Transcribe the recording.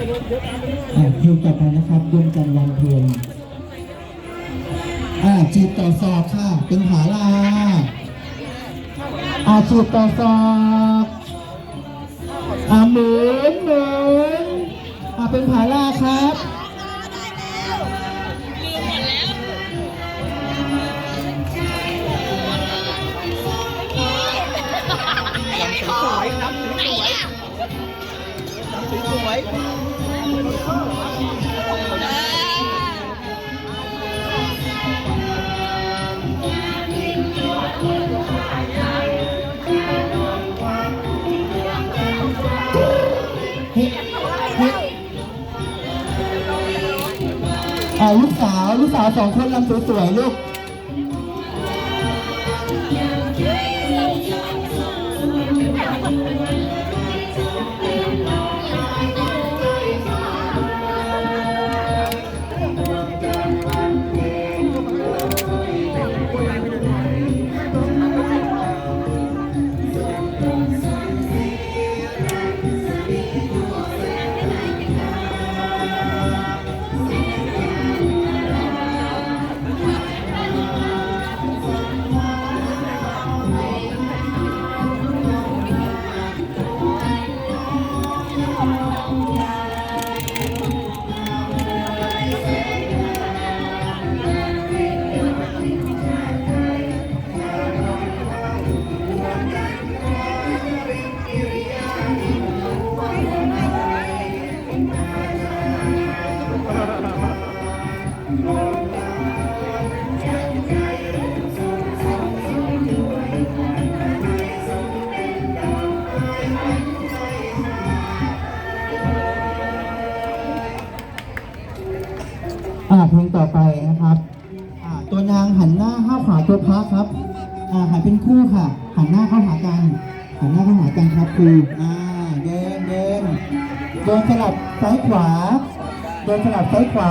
อ่าเพลงต่อไปนะครับดวงจันทร์ลำเพลินอ่าจีบต่อศอกค่ะ เป็นผาลาอ่าจีบต่อศอกอ่าหมุนหมุนอ่าเป็นผาลาครับสวยน้ำสวยน้ำสวยเฮ้เฮ้ อ่าลูกสาวลูกสาวสองคนลำสวยๆลูก อ่าเพลงต่อไปนะครับอ่าตัวนางหันหน้าเข้าขวาตัวพระครับอ่าหันเป็นคู่ค่ะ หันหน้าเข้าหากัน หันหน้าเข้าหากันครับครูอ่าเดินเดินเดินสลับซ้ายขวาเดินสลับซ้ายขวา